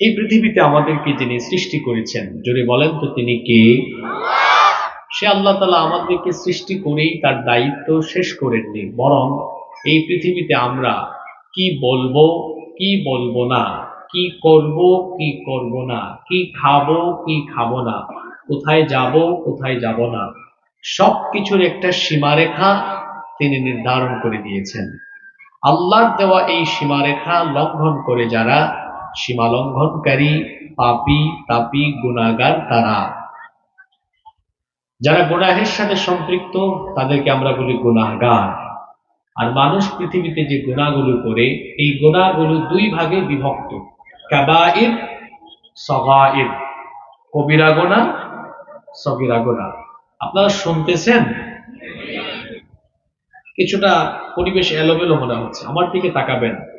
এই পৃথিবীতে আমাদেরকে যিনি সৃষ্টি করেছেন জোরে বলেন তো তিনি কে? সে আল্লাহ তালা আমাদেরকে সৃষ্টি করেই তার দায়িত্ব শেষ করেননি। বরং এই পৃথিবীতে আমরা কি বলব কি বলব না কি করব কি করব না কি খাব কি খাব না কোথায় যাব কোথায় যাব না সব কিছুর একটা সীমারেখা তিনি নির্ধারণ করে দিয়েছেন। আল্লাহর দেওয়া এই সীমারেখা লঙ্ঘন করে যারা সীমা লঙ্ঘনকারী পাপি, তাপি গুণাগার তারা। যারা গুনাহের সাথে সম্পৃক্ত, তাদেরকে আমরা বলি গুনাহগার। আর মানুষ পৃথিবীতে যে গুণাগুলো করে, এই গুণাগুলো দুই ভাগে বিভক্ত। কাবাইর সগাইর কবিরা গোনা, সগিরা গোনা। আপনারা শুনতেছেন? কিছুটা পরিবেশ এলোমেলো মনে হচ্ছে। আমার দিকে তাকাবেন।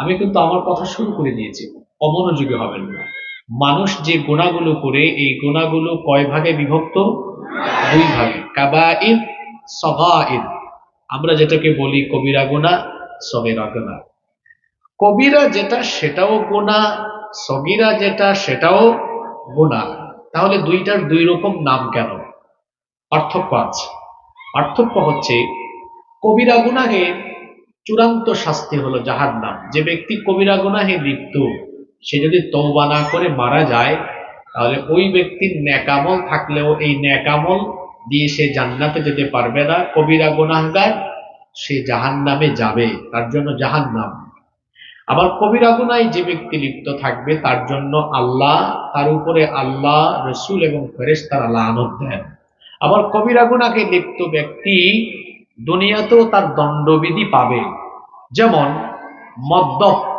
আমি কিন্তু আমার কথা শুরু করে দিয়েছি। অমনোযোগী হবেন না। মানুষ যে গুণাগুলো করে, এই গুণাগুলো কয় ভাগে বিভক্ত? দুই ভাগে। কাবাইর, সগাইর। আমরা যেটাকে বলি কবিরা গোনা সগেরা গোনা কবিরা যেটা, সেটাও গোনা সগিরা যেটা, সেটাও গোনা তাহলে দুইটার দুই রকম নাম কেন? পার্থক্য আছে। পার্থক্য হচ্ছে, কবিরা গুনাহে চূড়ান্ত শাস্তি হলো জাহার নাম যে ব্যক্তি কবিরা গুনাহে লিপ্ত, সে যদি তৌবা না করে মারা যায়, তাহলে ওই ব্যক্তির ন্যাকামল থাকলেও এই ন্যাকামল দিয়ে সে জান্নাতে যেতে পারবে না। কবিরা গুনাহগার, সে জাহান নামে যাবে, তার জন্য জাহান নাম আবার কবিরা গুনায় যে ব্যক্তি লিপ্ত থাকবে, তার জন্য আল্লাহ, তার উপরে আল্লাহ, রসুল এবং ফেরেস তার আনন্দ দেন। আবার কবিরা গুনাকে লিপ্ত ব্যক্তি দুনিয়াতেও তার দণ্ডবিধি পাবে। যেমন, মদ্যপ।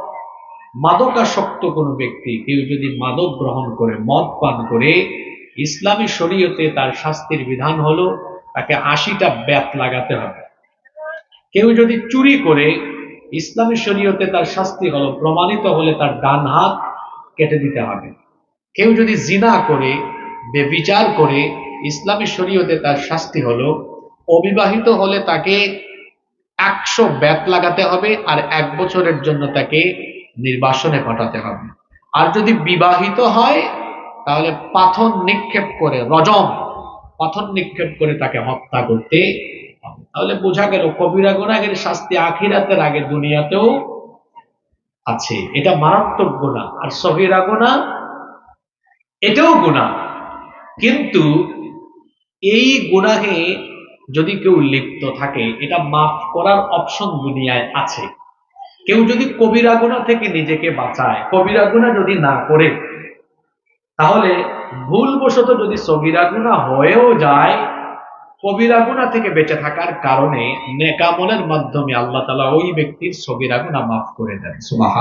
মাদকাসক্ত কোনো ব্যক্তি, কেউ যদি মাদক গ্রহণ করে, মদ পান করে, ইসলামী শরীয়তে তার শাস্তির বিধান হলো তাকে আশিটা ব্যাত লাগাতে হবে। কেউ যদি চুরি করে, ইসলামী শরীয়তে তার শাস্তি হলো, প্রমাণিত হলে তার ডান হাত কেটে দিতে হবে। কেউ যদি জিনা করে, বেবিচার করে, ইসলামী শরীয়তে তার শাস্তি হলো অবিবাহিত হলে তাকে একশো ব্যাত লাগাতে হবে আর এক বছরের জন্য তাকে নির্বাসনে পাঠাতে হবে। আর যদি বিবাহিত হয়, তাহলে পাথর নিক্ষেপ করে, রজম পাথর নিক্ষেপ করে তাকে হত্যা করতে হবে। তাহলে বোঝা গেল কবিরা গুণাগের শাস্তি আখিরাতের আগে দুনিয়াতেও আছে। এটা মারাত্মক গোনা। আর সহিরা গোনা, এটাও গোনা। কিন্তু এই গুণাহে যদি কেউ লিপ্ত থাকে, এটা মাফ করার অপশন দুনিয়ায় আছে। কেউ যদি কবিরা গুণা থেকে নিজেকে বাঁচায়, কবিরা গুণা যদি না করে, তাহলে ভুলবশত যদি সগিরা গুণা হয়েও যায়, কবিরা গুণা থেকে বেঁচে থাকার কারণে নেকামলের মাধ্যমে আল্লাহ তালা ওই ব্যক্তির সগিরা গুণা মাফ করে দেন। সুবাহ